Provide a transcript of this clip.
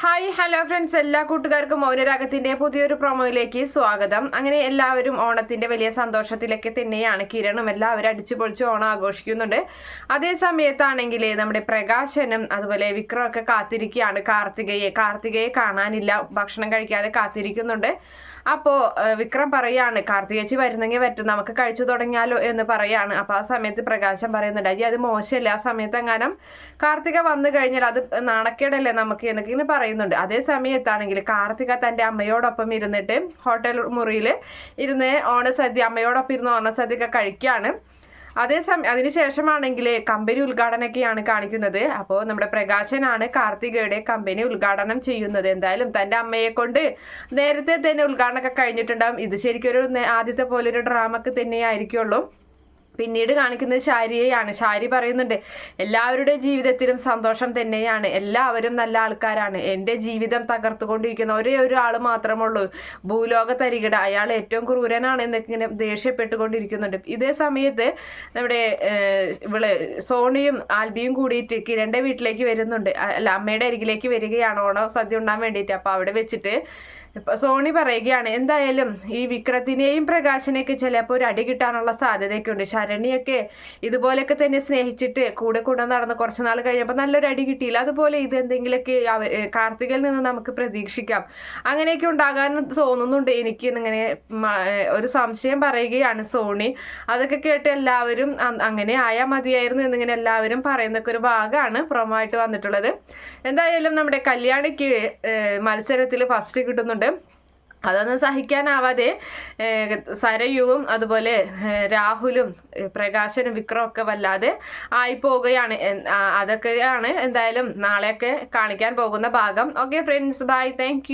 Hi hello friends എല്ലാ കൂട്ടുകാർക്കും മൗനരാഗത്തിന്റെ പുതിയൊരു പ്രൊമോയിലേക്ക് സ്വാഗതം. അങ്ങനെ എല്ലാവരും ഓണത്തിന്റെ വലിയ സന്തോഷത്തിലൊക്കെ തന്നെയാണ്. കിരണും എല്ലാവരും അടിച്ചു പൊളിച്ച് ഓണം ആഘോഷിക്കുന്നുണ്ട്. അതേ സമയത്താണെങ്കിൽ നമ്മുടെ പ്രകാശനും അതുപോലെ വിക്രമൊക്കെ കാത്തിരിക്കുകയാണ്. കാർത്തികയെ കാർത്തികയെ കാണാനില്ല. ഭക്ഷണം കഴിക്കാതെ കാത്തിരിക്കുന്നുണ്ട്. അപ്പോ വിക്രം പറയാണ് കാർത്തികേച്ചി വരുന്നെങ്കിൽ പറ്റും നമുക്ക് കഴിച്ചു തുടങ്ങിയാലോ എന്ന് പറയാണ്. അപ്പോൾ ആ സമയത്ത് പ്രകാശം പറയുന്നുണ്ട് അയ്യ അത് മോശമല്ല? ആ സമയത്ത് എങ്ങാനും കാർത്തിക വന്നു കഴിഞ്ഞാൽ അത് നാണക്കേടല്ലേ നമുക്ക്? എന്നൊക്കെ ഇങ്ങനെ പറയുന്നുണ്ട്. അതേ സമയത്താണെങ്കിൽ കാർത്തിക തന്റെ അമ്മയോടൊപ്പം ഇരുന്നിട്ട് ഹോട്ടൽ മുറിയിൽ ഇരുന്ന് ഓണസദ്യ അമ്മയോടൊപ്പം ഇരുന്ന് ഓണസദ്യ കഴിക്കുകയാണ്. അതേസമയം അതിനുശേഷമാണെങ്കിൽ കമ്പനി ഉദ്ഘാടനമൊക്കെയാണ് കാണിക്കുന്നത്. അപ്പോൾ നമ്മുടെ പ്രകാശനാണ് കാർത്തികയുടെ കമ്പനി ഉദ്ഘാടനം ചെയ്യുന്നത്. എന്തായാലും തന്റെ അമ്മയെ കൊണ്ട് നേരത്തെ തന്നെ ഉദ്ഘാടനമൊക്കെ കഴിഞ്ഞിട്ടുണ്ടാകും ഇത് ശരിക്കും ഒരു ആദ്യത്തെ പോലെ ഒരു ഡ്രാമക്ക് തന്നെയായിരിക്കുള്ളൂ. പിന്നീട് കാണിക്കുന്നത് ശാരിയെയാണ്. ശാരി പറയുന്നുണ്ട് എല്ലാവരുടെ ജീവിതത്തിലും സന്തോഷം തന്നെയാണ്. എല്ലാവരും നല്ല ആൾക്കാരാണ്. എന്റെ ജീവിതം തകർത്തുകൊണ്ടിരിക്കുന്ന ഒരേ ഒരു ആൾ മാത്രമുള്ളൂ. ഭൂലോക തരികിട അയാൾ ഏറ്റവും ക്രൂരനാണ് എന്നൊക്കെ ഇങ്ങനെ ദേഷ്യപ്പെട്ടുകൊണ്ടിരിക്കുന്നുണ്ട്. ഇതേ സമയത്ത് നമ്മുടെ ഇവൾ സോണിയും ആൽബിയും കൂടിയിട്ട് കിരണിന്റെ വീട്ടിലേക്ക് വരുന്നുണ്ട്. അല്ല അമ്മയുടെ അരികിലേക്ക് വരികയാണ്. ഓണം സദ്യ ഉണ്ടാൻ വേണ്ടിയിട്ട്. അപ്പൊ അവിടെ വെച്ചിട്ട് സോണി പറയുകയാണ് എന്തായാലും ഈ വിക്രത്തിനെയും പ്രകാശിനെയൊക്കെ ചിലപ്പോൾ ഒരു അടി കിട്ടാനുള്ള സാധ്യതയൊക്കെ ഉണ്ട് ശരണിയൊക്കെ ഇതുപോലെയൊക്കെ തന്നെ സ്നേഹിച്ചിട്ട് കൂടെ കൂടെ നടന്ന് കുറച്ച് നാൾ കഴിഞ്ഞപ്പോൾ നല്ലൊരു അടി കിട്ടിയില്ല. അതുപോലെ ഇത് എന്തെങ്കിലുമൊക്കെ കാർത്തികയിൽ നിന്ന് നമുക്ക് പ്രതീക്ഷിക്കാം. അങ്ങനെയൊക്കെ ഉണ്ടാകാൻ തോന്നുന്നുണ്ട്. എനിക്ക് ഇങ്ങനെ ഒരു സംശയം പറയുകയാണ് സോണി. അതൊക്കെ കേട്ട് എല്ലാവരും അങ്ങനെ ആയാൽ മതിയായിരുന്നു എന്നിങ്ങനെ എല്ലാവരും പറയുന്നൊക്കെ ഒരു ഭാഗമാണ് പ്രൊമോ ആയിട്ട് വന്നിട്ടുള്ളത്. എന്തായാലും നമ്മുടെ കല്യാണിക്ക് മത്സരത്തിൽ ഫസ്റ്റ് കിട്ടുന്നുണ്ട്. അതൊന്നും സഹിക്കാനാവാതെ സരയുവും അതുപോലെ രാഹുലും പ്രകാശനും വിക്രമൊക്കെ വല്ലാതെ ആയിപ്പോവുകയാണ്. അതൊക്കെയാണ് എന്തായാലും നാളെയൊക്കെ കാണിക്കാൻ പോകുന്ന ഭാഗം. Okay friends bye thank